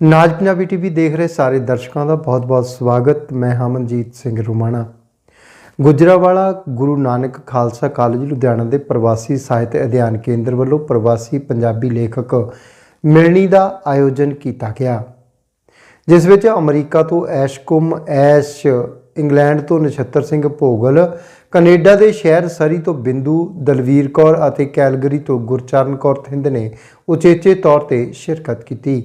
ਨਾਜ Punjabi TV ਦੇਖ ਰਹੇ ਸਾਰੇ ਦਰਸ਼ਕਾਂ ਦਾ ਬਹੁਤ-ਬਹੁਤ ਸਵਾਗਤ। ਮੈਂ ਹਮਨਜੀਤ ਸਿੰਘ ਰੁਮਾਣਾ। ਗੁਜਰਾਵਾਲਾ ਗੁਰੂ ਨਾਨਕ ਖਾਲਸਾ ਕਾਲਜ, ਲੁਧਿਆਣਾ ਦੇ ਪ੍ਰਵਾਸੀ ਸਾਹਿਤ ਅਧਿਐਨ ਕੇਂਦਰ ਵੱਲੋਂ ਪ੍ਰਵਾਸੀ ਪੰਜਾਬੀ ਲੇਖਕ ਮਿਲਣੀ ਦਾ ਆਯੋਜਨ ਕੀਤਾ ਗਿਆ। ਜਿਸ ਵਿੱਚ ਅਮਰੀਕਾ ਤੋਂ ਐਸ਼ਕੁਮ ਐਸ਼ ਇੰਗਲੈਂਡ ਤੋਂ ਨਛੱਤਰ ਸਿੰਘ ਭੋਗਲ, ਕੈਨੇਡਾ ਦੇ ਸ਼ਹਿਰ ਸਰੀ ਤੋਂ ਬਿੰਦੂ ਦਲਵੀਰ ਕੌਰ ਅਤੇ ਕੈਲਗਰੀ ਤੋਂ ਗੁਰਚਰਨ ਕੌਰ ਥਿੰਦ ਨੇ ਉਚੇਚੇ ਤੌਰ ਤੇ ਸ਼ਿਰਕਤ ਕੀਤੀ।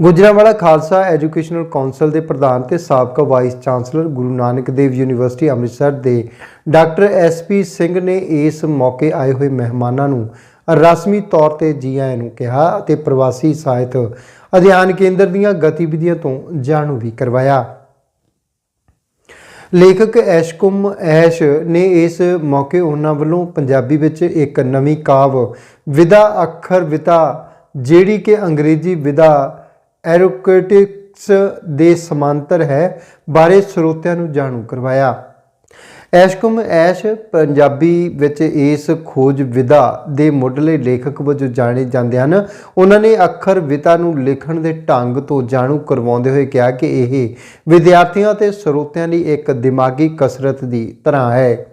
ਗੁਜਰਾਵਾਲਾ ਖਾਲਸਾ ਐਜੂਕੇਸ਼ਨਲ ਕੌਂਸਲ ਦੇ ਪ੍ਰਧਾਨ ਤੇ ਸਾਬਕਾ vice chancellor Guru Nanak Dev university Amritsar ਦੇ ਡਾਕਟਰ ਐਸਪੀ ਸਿੰਘ ਨੇ ਇਸ ਮੌਕੇ ਆਏ ਹੋਏ ਮਹਿਮਾਨਾਂ ਨੂੰ ਰਸਮੀ ਤੌਰ ਤੇ ਜੀ ਆਇਆਂ ਨੂੰ ਕਿਹਾ ਅਤੇ ਪ੍ਰਵਾਸੀ ਸਾਹਿਤ ਅਧਿਐਨ ਕੇਂਦਰ ਦੀਆਂ ਗਤੀਵਿਧੀਆਂ ਤੋਂ ਜਾਣੂ ਵੀ ਕਰਵਾਇਆ। ਲੇਖਕ ਐਸ਼ਕੁਮ ਐਸ਼ ਨੇ ਇਸ ਮੌਕੇ ਉਹਨਾਂ ਵੱਲੋਂ ਪੰਜਾਬੀ ਵਿੱਚ ਇੱਕ ਨਵੀਂ ਕਾਵ ਵਿਦਾ ਅੱਖਰ ਵਿਤਾ ਜਿਹੜੀ ਕਿ ਅੰਗਰੇਜ਼ੀ ਵਿਦਾ ਐਰੋਕੈਟਿਕਸ ਦੇ ਸਮਾਂਤਰ ਹੈ, ਬਾਰੇ ਸਰੋਤਿਆਂ ਨੂੰ ਜਾਣੂ ਕਰਵਾਇਆ। ਐਸ਼ਕੁਮ ਐਸ਼ ਪੰਜਾਬੀ ਵਿੱਚ ਇਸ ਖੋਜ ਵਿਦਾ ਦੇ ਮੁੱਢਲੇ ਲੇਖਕ ਵਜੋਂ ਜਾਣੇ ਜਾਂਦੇ ਹਨ। ਉਹਨਾਂ ਨੇ ਅੱਖਰ ਵਿਤਾ ਨੂੰ ਲਿਖਣ ਦੇ ਢੰਗ ਤੋਂ ਜਾਣੂ ਕਰਵਾਉਂਦੇ ਹੋਏ ਕਿਹਾ ਕਿ ਇਹ ਵਿਦਿਆਰਥੀਆਂ ਤੇ ਸਰੋਤਿਆਂ ਲਈ ਇੱਕ ਦਿਮਾਗੀ ਕਸਰਤ ਦੀ ਤਰ੍ਹਾਂ ਹੈ।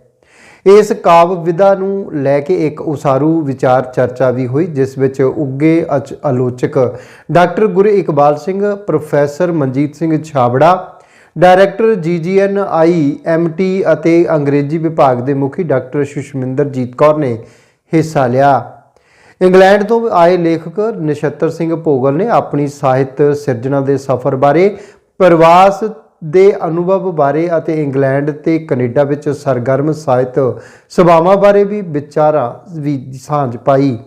ਇਸ ਕਾਵਿ ਵਿਧਾ ਨੂੰ ਲੈ ਕੇ ਇੱਕ ਉਸਾਰੂ ਵਿਚਾਰ ਚਰਚਾ ਵੀ ਹੋਈ, ਜਿਸ ਵਿੱਚ ਉੱਗੇ ਅਚ- ਆਲੋਚਕ doctor Gur Iqbal Singh, professor Manjit Singh Chhabra, director GGN I MT ਅਤੇ ਅੰਗਰੇਜ਼ੀ ਵਿਭਾਗ ਦੇ ਮੁਖੀ ਡਾਕਟਰ ਸੁਸ਼ਮਿੰਦਰਜੀਤ ਕੌਰ ਨੇ ਹਿੱਸਾ ਲਿਆ। ਇੰਗਲੈਂਡ ਤੋਂ ਆਏ ਲੇਖਕ ਨਛੱਤਰ ਸਿੰਘ ਭੋਗਲ ਨੇ ਆਪਣੀ ਸਾਹਿਤ ਸਿਰਜਣਾ ਦੇ ਸਫ਼ਰ ਬਾਰੇ ਪ੍ਰਵਾਸ ਦੇ ਅਨੁਭਵ ਬਾਰੇ ਅਤੇ ਇੰਗਲੈਂਡ ਤੇ ਕੈਨੇਡਾ ਵਿੱਚ ਸਰਗਰਮ ਸਾਹਿਤ ਸਭਾਵਾਂ ਬਾਰੇ ਵੀ ਵਿਚਾਰਾਂ ਵੀ ਸਾਂਝ ਪਾਈ।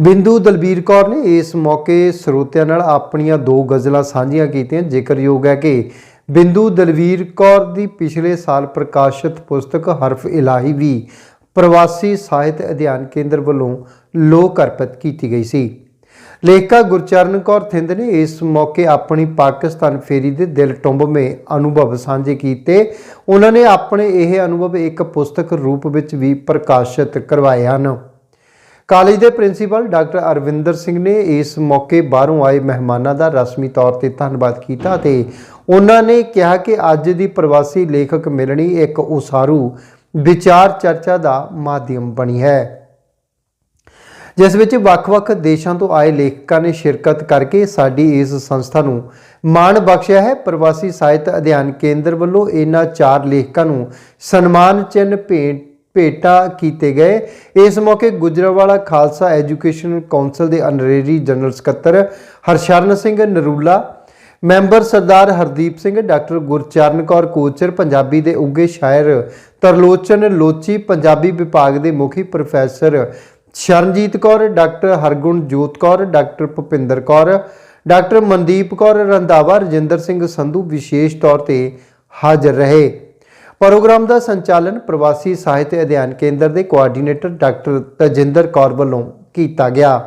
ਬਿੰਦੂ ਦਲਬੀਰ ਕੌਰ ਨੇ ਇਸ ਮੌਕੇ ਸਰੋਤਿਆਂ ਨਾਲ ਆਪਣੀਆਂ ਦੋ ਗਜ਼ਲਾਂ ਸਾਂਝੀਆਂ ਕੀਤੀਆਂ। ਜ਼ਿਕਰਯੋਗ ਹੈ ਕਿ ਬਿੰਦੂ ਦਲਬੀਰ ਕੌਰ ਦੀ ਪਿਛਲੇ ਸਾਲ ਪ੍ਰਕਾਸ਼ਿਤ ਪੁਸਤਕ ਹਰਫ ਇਲਾਹੀ ਵੀ ਪ੍ਰਵਾਸੀ ਸਾਹਿਤ ਅਧਿਐਨ ਕੇਂਦਰ ਵੱਲੋਂ ਲੋਕ ਅਰਪਿਤ ਕੀਤੀ ਗਈ ਸੀ। ਲੇਖਕਾ ਗੁਰਚਰਨ ਕੌਰ ਥਿੰਦ ਨੇ ਇਸ ਮੌਕੇ ਆਪਣੀ ਪਾਕਿਸਤਾਨ ਫੇਰੀ ਦੇ ਦਿਲ ਟੁੰਬਵੇਂ ਅਨੁਭਵ ਸਾਂਝੇ ਕੀਤੇ। ਉਹਨਾਂ ਨੇ ਆਪਣੇ ਇਹ ਅਨੁਭਵ ਇੱਕ ਪੁਸਤਕ ਰੂਪ ਵਿੱਚ ਵੀ ਪ੍ਰਕਾਸ਼ਿਤ ਕਰਵਾਏ ਹਨ। ਕਾਲਜ ਦੇ ਪ੍ਰਿੰਸੀਪਲ ਡਾਕਟਰ ਅਰਵਿੰਦਰ ਸਿੰਘ ਨੇ ਇਸ ਮੌਕੇ ਬਾਹਰੋਂ ਆਏ ਮਹਿਮਾਨਾਂ ਦਾ ਰਸਮੀ ਤੌਰ ਤੇ ਧੰਨਵਾਦ ਕੀਤਾ ਤੇ ਉਹਨਾਂ ਨੇ ਕਿਹਾ ਕਿ ਅੱਜ ਦੀ ਪ੍ਰਵਾਸੀ ਲੇਖਕ ਮਿਲਣੀ ਇੱਕ ਉਸਾਰੂ ਵਿਚਾਰ ਚਰਚਾ ਦਾ ਮਾਧਿਅਮ ਬਣੀ ਹੈ। ਜਿਸ ਵਿੱਚ ਵੱਖ-ਵੱਖ ਦੇਸ਼ਾਂ ਤੋਂ ਆਏ ਲੇਖਕਾਂ ਨੇ ਸ਼ਿਰਕਤ ਕਰਕੇ ਸਾਡੀ ਇਸ ਸੰਸਥਾ ਨੂੰ ਮਾਣ ਬਖਸ਼ਿਆ ਹੈ। ਪ੍ਰਵਾਸੀ ਸਾਹਿਤ ਅਧਿਐਨ ਕੇਂਦਰ ਵੱਲੋਂ ਇਹਨਾਂ ਚਾਰ ਲੇਖਕਾਂ ਨੂੰ ਸਨਮਾਨ ਚਿੰਨ੍ਹ ਭੇਂਟ, ਭੇਟਾ ਕੀਤੇ ਗਏ। ਇਸ ਮੌਕੇ ਗੁਜਰਾਵਾਲਾ ਖਾਲਸਾ ਐਜੂਕੇਸ਼ਨ ਕੌਂਸਲ ਦੇ ਅਨਰੇਰੀ ਜਨਰਲ ਸਕੱਤਰ ਹਰਸ਼ਰਨ ਸਿੰਘ ਨਰੂਲਾ, ਮੈਂਬਰ ਸਰਦਾਰ ਹਰਦੀਪ ਸਿੰਘ, ਡਾਕਟਰ ਗੁਰਚਰਨ ਕੌਰ ਕੋਚਰ, ਪੰਜਾਬੀ ਦੇ ਉੱਗੇ ਸ਼ਾਇਰ ਤਰਲੋਚਨ ਲੋਚੀ, ਪੰਜਾਬੀ ਵਿਭਾਗ ਦੇ ਮੁਖੀ professor Sharanjit Kaur, doctor Hargun Jot Kaur, doctor Bhupinder Kaur, doctor Mandeep Kaur, Randhawa Rajinder Singh Sandhu ਵਿਸ਼ੇਸ਼ ਤੌਰ ਤੇ ਹਾਜ਼ਰ ਰਹੇ। ਪ੍ਰੋਗਰਾਮ ਦਾ ਸੰਚਾਲਨ ਪ੍ਰਵਾਸੀ ਸਾਹਿਤ ਅਧਿਐਨ ਕੇਂਦਰ ਦੇ ਕੋਆਰਡੀਨੇਟਰ ਡਾਕਟਰ ਤਜਿੰਦਰ ਕੌਰ ਵੱਲੋਂ ਕੀਤਾ ਗਿਆ।